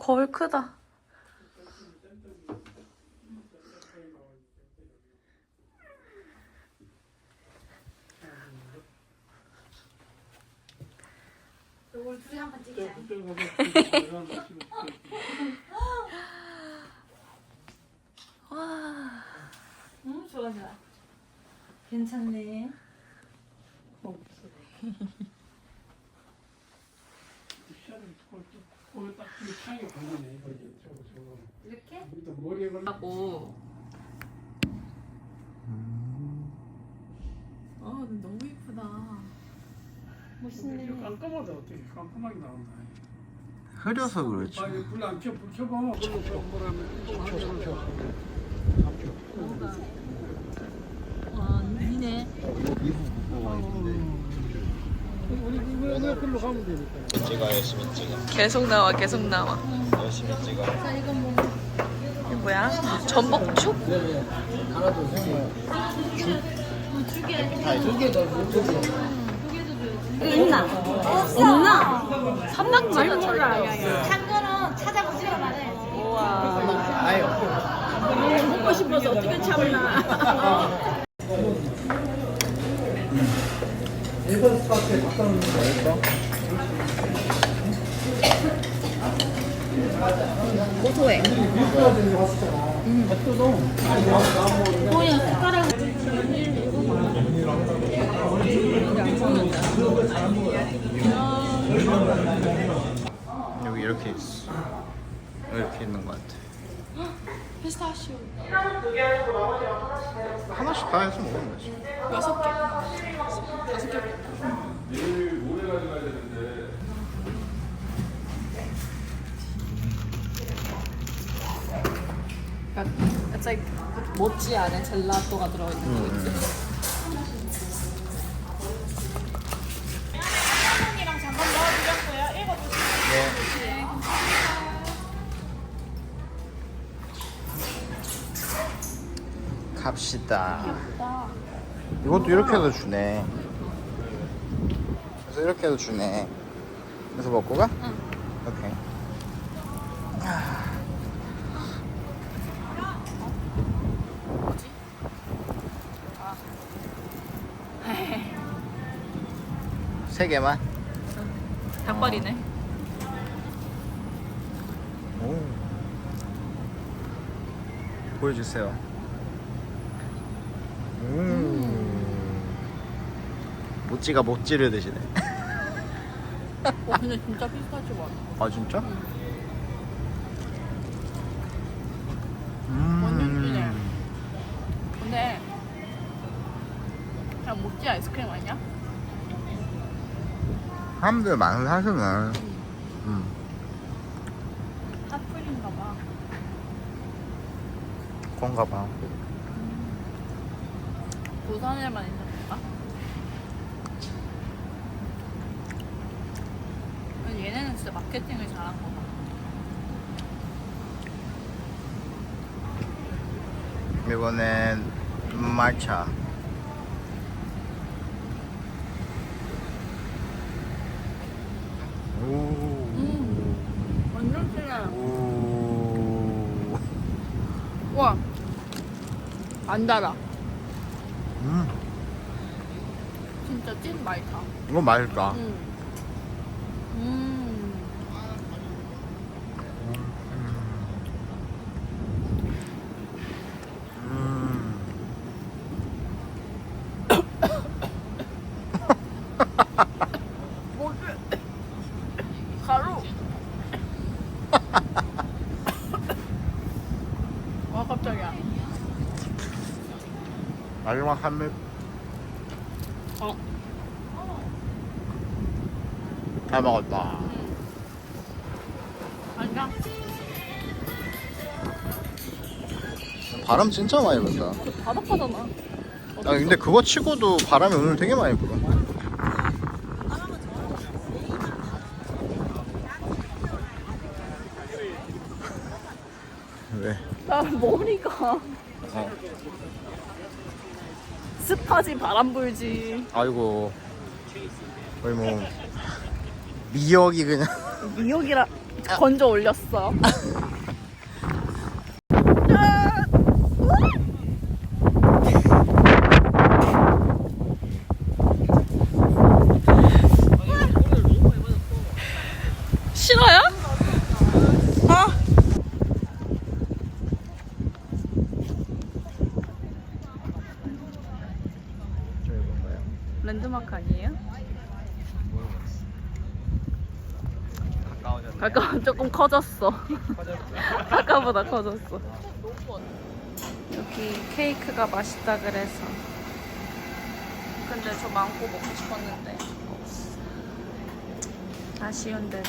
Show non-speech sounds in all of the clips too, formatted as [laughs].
거울 크다. 우리 둘이 한번 찍자. 와. 응, 좋아 좋아. 괜찮네. 이렇게? 하고. 아, 근데 너무 이쁘다. 멋있네. 깜깜하다 어떻게 깜깜하게 나온다. 흐려서 그렇지. 아니 불안 켜, 불 켜봐. 불로 켜, 뭐라면 이거 와, 니네. 우리 이거 글로 가면 되니까. 찍어 열심히 찍어. 계속 나와, 계속 나와. 열심히 찍어. 자, 이거 뭐. 이게 뭐야? 전복죽? 있나? 없나? 삼각지 같아. 참고는 찾아보시라 말해. 우와. 아유. 먹고 싶어서 어떻게 참나. 고소해. 뭐야, 숟가락. 여기 이렇게 있어. 이렇게 있는 것 같아. 피스타치오. 하나씩 다 해서 먹으면 되지. 여섯 개. It's like 모찌 안에 젤라또가 들어있는 거 있지? 사장님이랑 잠깐 넣어드렸고요. 읽어보세요. 갑시다. 이것도 이렇게 해서 주네. 그래서 이렇게 해서 주네. 그래서 먹고 가? 응. 오케이. 세 개만. 닭발이네. 오. 보여주세요. 음. 모찌가 모찌를 드시네. [laughs] 어, 근데 진짜 피스타치오 맛. 아 진짜? 완전 진해. 음. 근데 그냥 모찌 아이스크림 아니야? 사람들 많은 사실은 음. 핫플인가 봐. 그런가 봐. 부산에만 있는 건가? 아니, 얘네는 진짜 마케팅을 잘한 거 봐. 이번엔 말차. 오. 완전 진해. 오. 우와. 안 달아. 음. 진짜 찐 말차. 이거 맛있다. 음. 음. 음. 뭐지? 가루. 와 깜짝이야. 마지막 한 입. 어. 다 먹었다. 바람 진짜 많이 분다. 바삭하잖아. 아 근데 그거 치고도 바람이 오늘 되게 많이 불어. 왜? 나 머리가 어. 습하지 바람 불지. 아이고. 거의 뭐 미역이 그냥. 미역이라 건져 올렸어. [laughs] 싫어요? 아. 저기 뭔가요? 랜드마크 아니에요? 가까워졌네. 아까 [laughs] 조금 커졌어. 아까보다 커졌어. 여기 케이크가 맛있다 그래서. 근데 저 망고 먹고 싶었는데. 아쉬운 대로.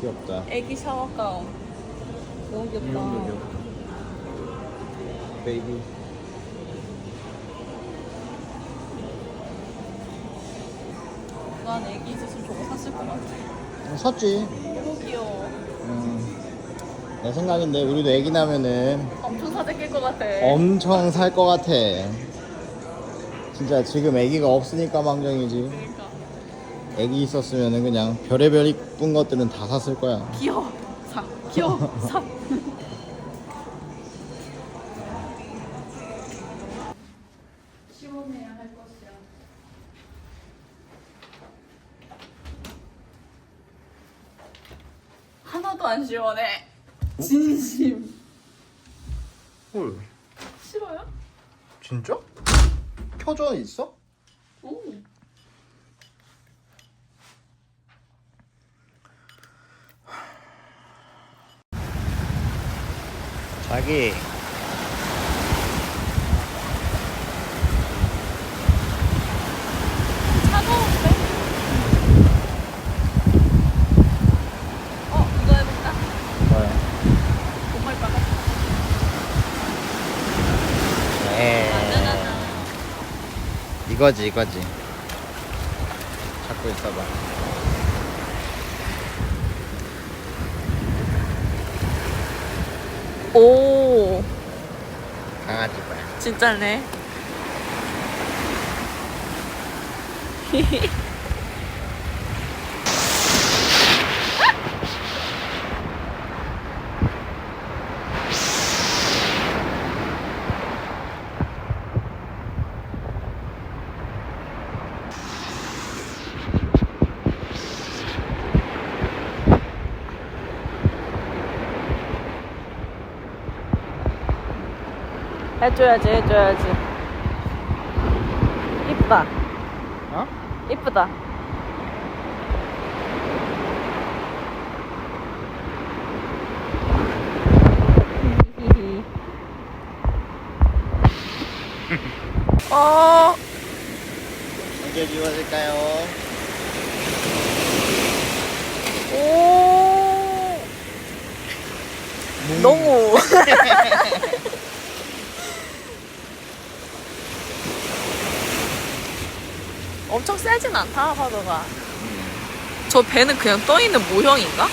귀엽다. 애기 샤워 가운. 너무 귀엽다. 베이비. 난 애기 있었으면 저거 샀을 것 같아. 샀지. 너무 귀여워. 음. 내 생각인데 우리도 애기 나면은 엄청 사재낄 것 같아. 엄청 살 것 같아. 진짜 지금 애기가 없으니까 망정이지. 그러니까. 애기 있었으면은 그냥 별의별 이쁜 것들은 다 샀을 거야. 귀여워. 사. 귀여워. 사. [laughs] 시원해야 할 것이야. 하나도 안 시원해. 진심. 헐. 싫어요? 진짜? 켜져 있어? 오. 자기. 차가운데? 어, 이거 해볼까? 뭐야? 정말 빠가. 네. 이거지 이거지. 잡고 있어봐. 오, 강아지 거야. 진짜네. [laughs] 해줘야지, 해줘야지. 이쁘다. 어? 이쁘다. [laughs] 어, 언제 지워질까요? 오, 너무. [laughs] 엄청 세진 않다, 파도가. 저 배는 그냥 떠 있는 모형인가?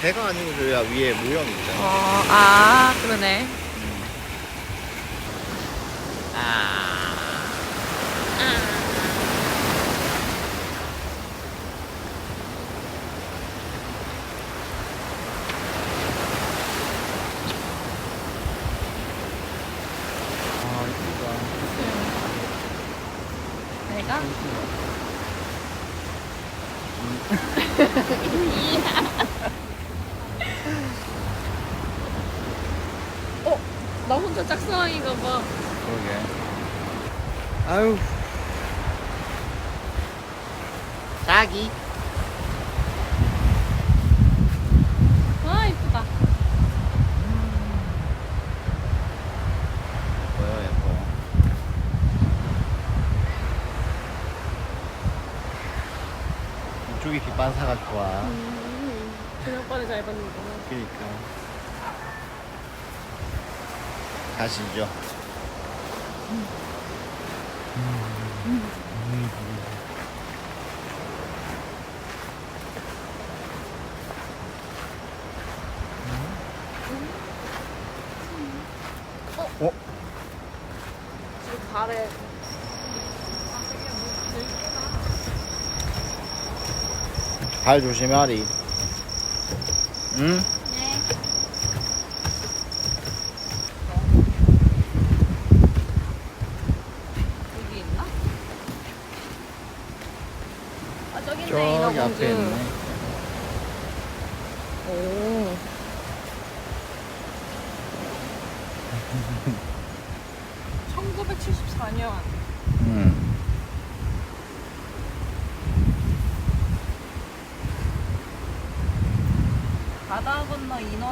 배가 아니고 저야 위에 모형 있잖아. 어, 아, 그러네. 아. 아 혼자 짝사랑인가 봐. 그러게. 아유. 자기. 아, 이쁘다. 예뻐요 예뻐. 이쪽이 빛반사가 좋아. 음, 저녁반에 잘 받는구나. 그니까. 아시죠? 어? 지금 발에 발 조심하리. 응?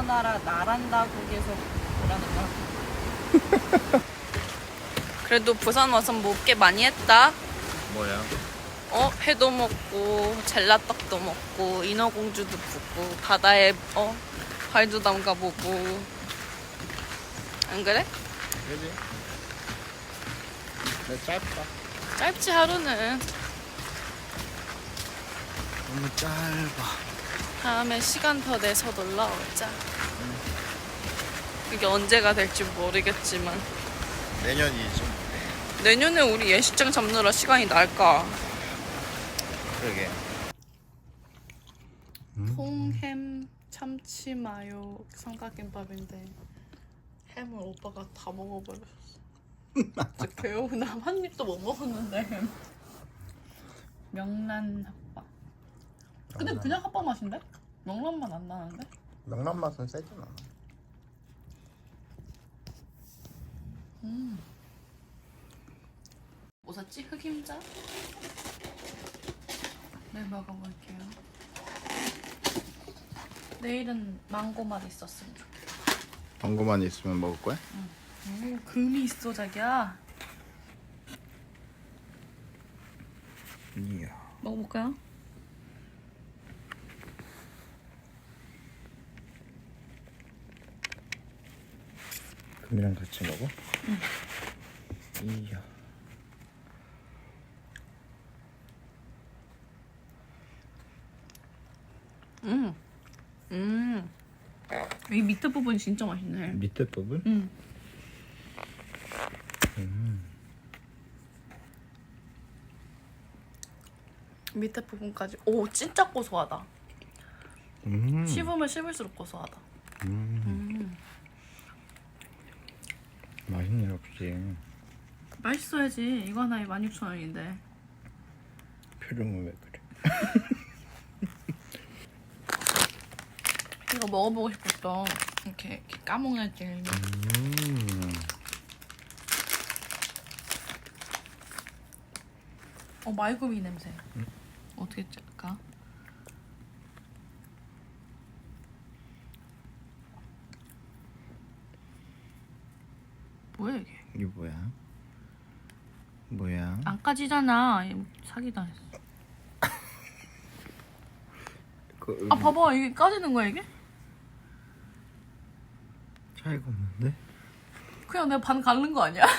건너 인어나라 나란다국에서 보라는 거. [laughs] 그래도 부산 와서 뭐꽤 많이 했다. 뭐야? 어 회도 먹고 젤라떡도 먹고 인어공주도 보고 바다에 어 발도 담가 보고 안 그래? 그지? 내 짧다. 짧지 하루는 너무 짧아. 다음에 시간 더 내서 놀러 오자. 그게 언제가 될지 모르겠지만 내년이지. 내년에 우리 예식장 잡느라 시간이 날까? 그러게. 통햄 참치 마요 삼각김밥인데 햄을 오빠가 다 먹어버렸어. 진짜 개우나 [laughs] 한 입도 못 먹었는데. 명란 핫바. 근데 그냥 핫바 맛인데? 명란 맛 안 나는데? 명란 맛은 세잖아. 뭐 샀지? 흑임자? 네 먹어볼게요. 내일은 망고 맛 있었으면 좋겠다. 방구만 있으면 먹을 거야? 오, 금이 있어 자기야. 이야. 먹어볼까요? 금이랑 같이 먹어? 응. 이야. 음. 음. 이 밑에 부분이 진짜 맛있네. 밑에 부분? 음. 밑에 부분까지. 오, 진짜 고소하다. 음. 씹으면 씹을수록 고소하다. 음. 음. 역시. 맛있어야지. 이거 하나에 16,000원인데. 표정은 왜 그래? [laughs] 이거 먹어보고 싶었어. 이렇게, 이렇게 까먹야지. 음. 어, 말구미 냄새. 어떻게 짤까? 뭐야 이게? 뭐야? 뭐야? 안 까지잖아. 사기당했어. [laughs] 그, 아 봐봐 이게 까지는 거야 이게? 차이가 없는데? 그냥 내가 반 가른 거 아니야? [laughs]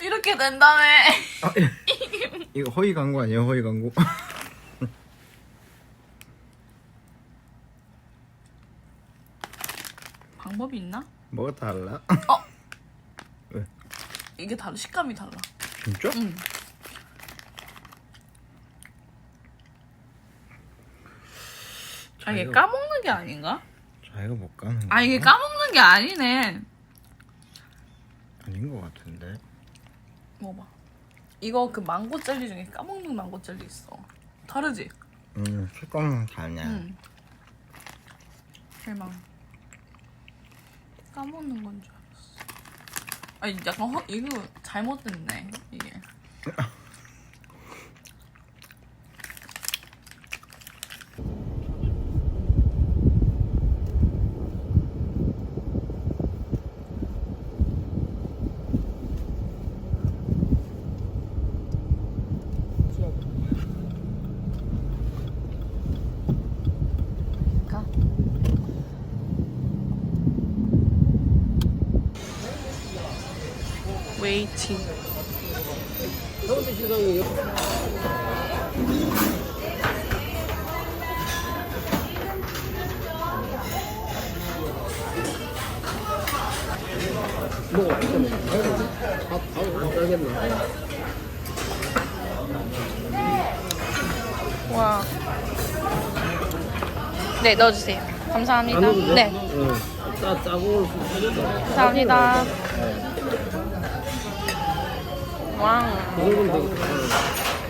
이렇게 된다며. 아, 이거 허위 광고 아니에요? 허위 광고? [laughs] 방법이 있나? 뭐가 달라? [laughs] 이게 다른 식감이 달라. 진짜? 응. 아 이게 까먹는 게 아닌가? 자기가 못 가는 거 아 이게 까먹는 게 아니네. 아닌 것 같은데 먹어봐. 이거 그 망고 젤리 중에 까먹는 망고 젤리 있어. 다르지? 음 색감은 다냐 응. 대박. 까먹는 건 줄 알았어. 아니 약간 허, 이거 잘못됐네 이게. [laughs] 웨이팅. 와. 네, 넣어주세요. 감사합니다. 네, 응. 짜 짜고 감사합니다. 안녕.